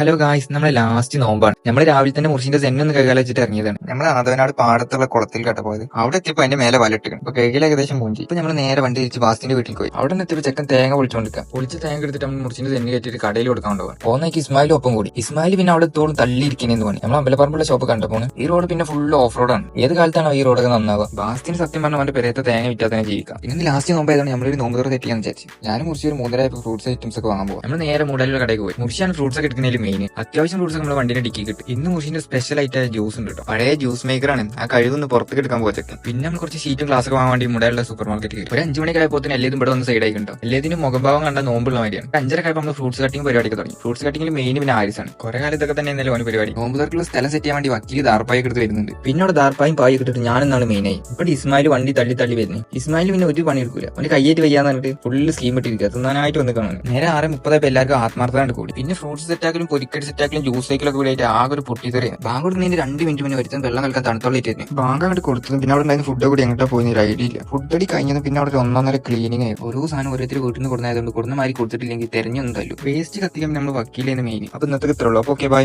Hello guys നമ്മുടെ last നോമ്പാണ്. നമ്മൾ രാവിലെ തന്നെ മുറിച്ചിന്റെ സെന്നൊന്ന് കൈകാല വെച്ചിട്ട് ഇറങ്ങിയതാണ്. നമ്മൾ ആദവനാട് പാടത്തുള്ള കുളത്തിൽ കേട്ട പോയത്. അവിടെ എത്തിയപ്പോ അതിന്റെ മേലെ വലട്ട് ഇപ്പൊ കൈകൾ ഏകദേശം മൂഞ്ചി. ഇപ്പൊ നമ്മൾ നേരെ വണ്ടി തിരിച്ച് ബാസ്റ്റിന്റെ വീട്ടിൽ പോയി. അവിടെ നിന്ന് എത്തിയപ്പോ ചെക്കൻ തേങ്ങ പൊളിച്ചുകൊണ്ടിരിക്കുക പൊളിച്ച തേങ്ങ എടുത്തിട്ട് നമ്മൾ മുറിച്ചിന്റെ സെന്ന് കയറ്റിട്ട് കടയിൽ കൊടുക്കാൻ കൊണ്ടുപോകാൻ പോകുന്നേക്ക് ഇസ്മായിലും ഒപ്പം കൂടി. ഇസ്മായിൽ പിന്നെ അവിടെ തോളും തള്ളിയിരിക്കുന്നതെന്ന് തോന്നി നമ്മൾ അമ്പലപ്പറമ്പുള്ള ഷോപ്പ് കണ്ടപ്പോൾ ഈ റോഡ് പിന്നെ ഫുൾ ഓഫ് റോഡാണ് ഏത് കാലത്താണ് ഈ റോഡൊക്കെ നന്നാവുക? ബാസ്റ്റിന് സത്യം പറഞ്ഞാൽ അവന്റെ പെരയത്തെ തേങ്ങ വിറ്റാൽ ജീവിക്കാം. പിന്നെ ലാസ്റ്റ് നോമ്പായതാണ് നമ്മളൊരു നോമ്പ് തുറ തെറ്റിയാന്ന് വിചാരിച്ചു. ഞാൻ മുറിച്ച് ഒരു മൂന്നര ഫ്രൂട്ട്സ് ഐറ്റംസ് ഒക്കെ വാങ്ങാൻ പോകും നമ്മൾ നേരെ മൂടാലുള്ള കടയിൽ പോയി. മുറിച്ചാണ് ഫ്രൂട്ട്സ് ഒക്കെ എടുക്കുന്നതിൽ മെയിൻ അത്യാവശ്യം ഫ്രൂട്ട്സ് നമ്മൾ വണ്ടിയുടെ ഡിക്കി കിട്ടും. ഇന്ന് മുഷിന്റെ സ്പെഷ്യൽ ആയിട്ട് ജ്യൂസ് ഉണ്ട് കേട്ടോ പഴയ ജ്യൂസ് മേക്കറാണ് ആ കഴിവൊന്ന് പുറത്തേക്ക് എടുക്കാൻ പോകത്തേക്ക് പിന്നെ നമ്മൾ കുറച്ച് ഷീറ്റും ഗ്ലാസ് വാങ്ങാൻ വേണ്ടി മുടയുള്ള സൂപ്പർ മാർക്കറ്റ് ഒരു അഞ്ചു മണിക്കായപ്പോൾ തന്നെ എല്ലാതും ഇവിടെ ഒന്ന് സൈഡ് ആയിട്ടോ എല്ലാത്തിനും മുഖഭാവം കണ്ട നോമ്പുള്ള മാതിരിയാണ്. അഞ്ചര കായപ്പോൾ നമ്മൾ ഫ്രൂട്ട്സ് കട്ടിംഗ് പരിപാടിക്ക് തുടങ്ങി. ഫ്രൂട്ട്സ് കട്ടിങ്ങിൽ മെയിൻ പിന്നെ ആരിസാണ് കുറെ കാലം ഇതൊക്കെ തന്നെ ഇന്നലെ ഓന് പരിപാടി. നോമ്പ് തർക്കുള്ള സ്ഥലം സെറ്റ് ചെയ്യാൻ വേണ്ടി വക്കീൽ ദാർപ്പായി എടുത്ത് വരുന്നുണ്ട്. പിന്നെ അവിടെ ദാർപ്പായും പായി കിട്ടിട്ട് ഞാനെന്നാണ് ആയി. ഇവിടെ ഇസ്മായിൽ വണ്ടി തള്ളി തള്ളി വരുന്നത് ഇസ്മായിൽ പിന്നെ ഒരു പണി എടുക്കൂല. അവന് കയ്യേറ്റ് വയ്യാന്ന് പറഞ്ഞിട്ട് ഫുള്ള് സ്കീം ഇട്ടിരിക്കുക തിന്നാനായിട്ട് വന്ന് കാണുന്നു നേരെ ആറ് മുപ്പതായപ്പോൾ എല്ലാവർക്കും ആത്മാർത്ഥമായിട്ട് കൂടി. പിന്നെ ഫ്രൂട്ട്സ് സെറ്റാക്കലും പൊരിക്കടി സെറ്റാക്കിലും ജ്യൂസ് സൈക്കിളൊക്കെ കൂടി ആയിട്ട് ആകെ ഒരു പൊട്ടിത്തെറിയാണ് ബാങ്ക് നിന്ന് രണ്ട് മിനിറ്റ് മുന്നേ വരുത്തും വെള്ളം കളിക്കാൻ തണുത്തോളിട്ടായിരുന്നു ബാങ്ക് അങ്ങോട്ട് കൊടുത്തത് പിന്നെ അവിടെ ഉണ്ടായിരുന്ന ഫുഡ് കൂടി എങ്ങോട്ടാ പോയി ഒരു ഐഡിയ ഇല്ല. ഫുഡ് അടി കഴിഞ്ഞത് പിന്നെ അവിടെ ഒന്നൊന്നര ക്ലീനിങ് ആയി. ഓരോ സാധനം ഓരോരുത്തർ വീട്ടിൽ നിന്ന് കൊടുത്തായത് കൊടുന്ന മാതിരി കൊടുത്തിട്ടില്ലെങ്കിൽ തെരഞ്ഞൊന്നും തല്ലു വേസ്റ്റ് കത്തിക്കാൻ നമ്മൾ വക്കീലേന്ന് മെയിൻ അപ്പൊ ഇന്നത്തെ ഇത്രയുള്ളൂ അപ്പൊ ഓക്കെ ബൈ